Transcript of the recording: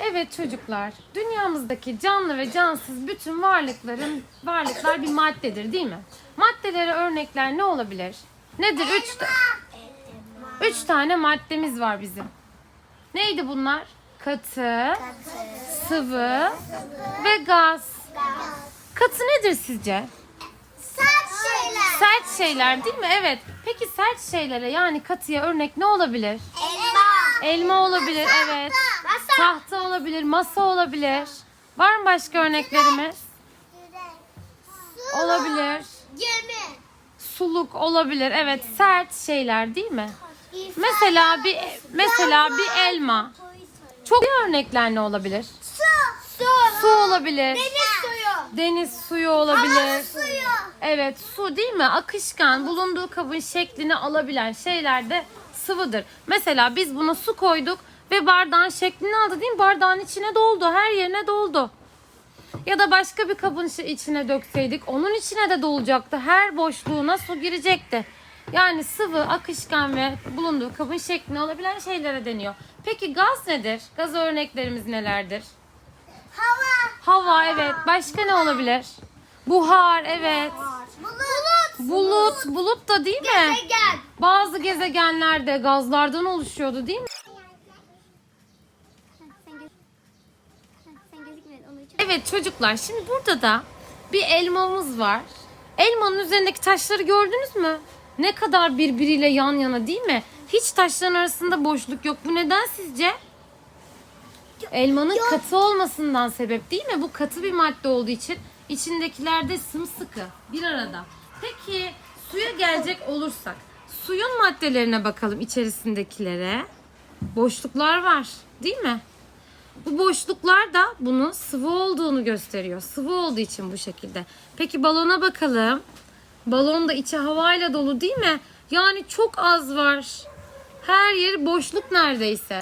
Evet çocuklar, dünyamızdaki canlı ve cansız bütün varlıkların varlıklar bir maddedir değil mi? Maddelere örnekler ne olabilir? Nedir? Üç, ta- üç tane maddemiz var bizim. Neydi bunlar? Katı, sıvı ve gaz. Katı nedir sizce? Sert şeyler. Sert şeyler değil mi? Evet. Peki sert şeylere yani katıya örnek ne olabilir? Elma. Elma olabilir, evet. Masa. Tahta olabilir, masa olabilir. Var mı başka örneklerimiz? Olabilir. Gemi. Suluk olabilir. Evet, sert şeyler değil mi? Mesela bir mesela bir elma. Çok iyi örnekler ne olabilir? Su. Su. Su olabilir. Deniz suyu. Deniz suyu olabilir. Hava suyu. Evet, su değil mi? Akışkan, bulunduğu kabın şeklini alabilen şeyler de sıvıdır. Mesela biz buna su koyduk ve bardağın şeklini aldı değil mi? Bardağın içine doldu, her yerine doldu. Ya da başka bir kabın içine dökseydik onun içine de dolacaktı. Her boşluğuna su girecekti. Yani sıvı, akışkan ve bulunduğu kabın şeklini alabilen şeylere deniyor. Peki gaz nedir? Gaz örneklerimiz nelerdir? Hava. Hava evet. Başka ne olabilir? Buhar evet. Bulut. Bulut, bulut da değil mi? Gezegen. Bazı gezegenler de gazlardan oluşuyordu değil mi? Evet çocuklar şimdi burada da bir elmamız var. Elmanın üzerindeki taşları gördünüz mü? Ne kadar birbiriyle yan yana değil mi? Hiç taşların arasında boşluk yok. Bu neden sizce? Elmanın katı olmasından sebep değil mi? Bu katı bir madde olduğu için içindekiler de sımsıkı bir arada. Peki suya gelecek olursak suyun maddelerine bakalım içerisindekilere. Boşluklar var değil mi? Bu boşluklar da bunun sıvı olduğunu gösteriyor. Sıvı olduğu için bu şekilde. Peki balona bakalım. Balon da içi havayla dolu değil mi? Yani çok az var. Her yeri boşluk neredeyse.